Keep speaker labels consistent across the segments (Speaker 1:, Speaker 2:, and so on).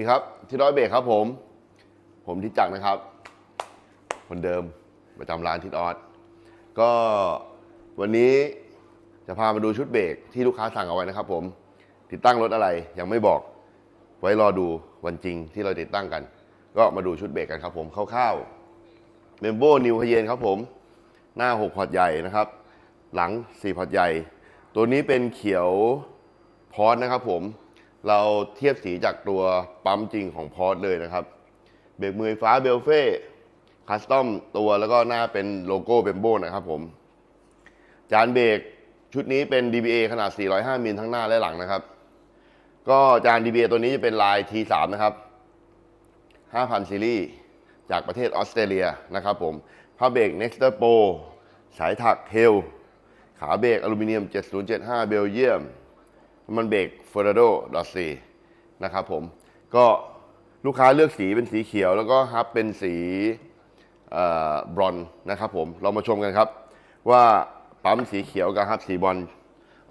Speaker 1: นี่ครับ ที่ร้อยเบรกครับผม ผมทิจักรนะครับ คนเดิมประจำร้านทิศออสก็วันนี้จะพามาดูชุดเบรกที่ลูกค้าสั่งเอาไว้นะครับ ผม ติดตั้งรถอะไรยังไม่บอก ไว้รอดูวันจริงที่เราติดตั้งกัน ก็มาดูชุดเบรกกันครับ ผมคร่าวๆเมมโบนิวพเยนครับผม หน้า 6 พอร์ตใหญ่นะครับ หลัง 4 พอร์ตใหญ่ ตัวนี้เป็นเขียวพอร์ตนะครับผม เราเทียบสีจากตัวปั๊มจริงของพอร์ตเลยนะครับ เบรกมือฟ้าเบลเฟ่คัสตอมตัวแล้วก็หน้าเป็นโลโก้เบมโบนะครับผม จานเบรกชุดนี้เป็น DBA ขนาด 405 มิลทั้งหน้าและหลังนะครับ ก็จาน DBA ตัวนี้จะเป็นลาย T3 นะครับ 5,000 ซีรีส์จากประเทศออสเตรเลียนะครับผมผ้าเบรก Nexter Pro สายถักเฮล ขาเบรกอลูมิเนียม 7075 เบลเยียม มันเบรก f e r r a d o c นะครับผม ก็ลูกค้าเลือกสีเป็นสีเขียว แล้วก็ฮับเป็นสีบรอนนะครับผม เรามาชมกันครับ ว่าปั๊มสีเขียวกับฮับสีบรอน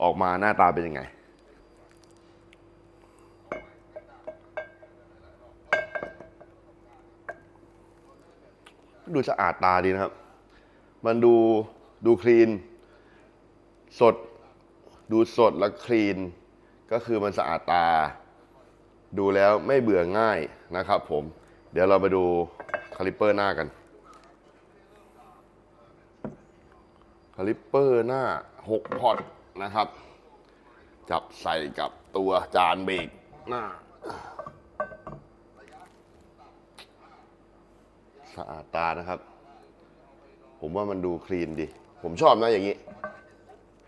Speaker 1: ออกมาหน้าตาเป็นยังไงดูสะอาดตาดีนะครับ มันดูดูคลีน สด ดูสดและคลีน ก็คือมันสะอาดตา ดูแล้วไม่เบื่อง่ายนะครับผม เดี๋ยวเราไปดูคาลิปเปอร์หน้ากันคาลิปเปอร์หน้า 6 พอร์ตนะครับ จับใส่กับตัวจานเบรกหน้าสะอาดตานะครับ ผมว่ามันดูคลีนดี ผมชอบนะอย่างนี้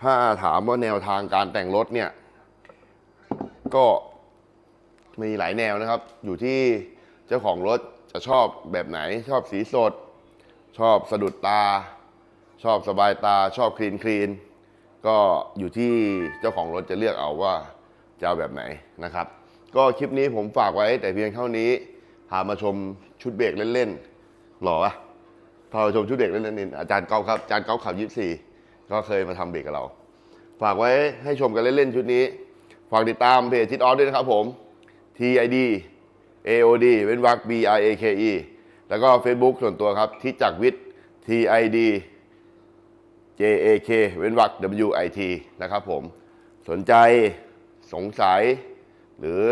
Speaker 1: ถ้าถามว่าแนวทางการแต่งรถเนี่ย ก็มีหลายแนวนะครับ อยู่ที่เจ้าของรถจะชอบแบบไหน ชอบสีสด ชอบสะดุดตา ชอบสบายตา ชอบคลีนคลีนก็อยู่ที่เจ้าของรถจะเลือกเอาว่าจะเอาแบบไหนนะครับ ก็คลิปนี้ผมฝากไว้แต่เพียงเท่านี้ พามาชมชุดเบรกเล่นๆหล่อปะพามาชมชุดเบรกเล่นๆนี่อาจารย์เก้าครับอาจารย์เก้าขับยี่สี่ก็เคยมาทำเบรกกับเรา ฝากไว้ให้ชมกันเล่นๆชุดนี้ ฝากติดตามเพจทิดออฟด้วยนะครับผม TID AOD เว้นวรรค B R A K E แล้วก็ Facebook ส่วนตัวครับทิจักวิทย์ TID J A K เว้นวรรค W I T นะครับผม สนใจสงสัย หรือ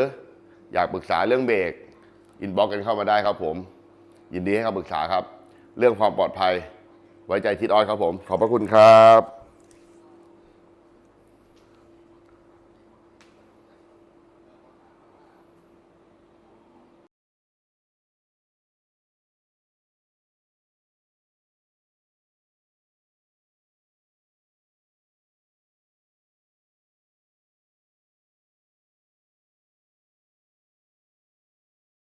Speaker 1: อยากปรึกษาเรื่องเบรกอินบ็อกกันเข้ามาได้ครับผม ยินดีให้คำปรึกษาครับ เรื่องความปลอดภัยไว้ใจทิดออยครับผม ขอบพระคุณครับ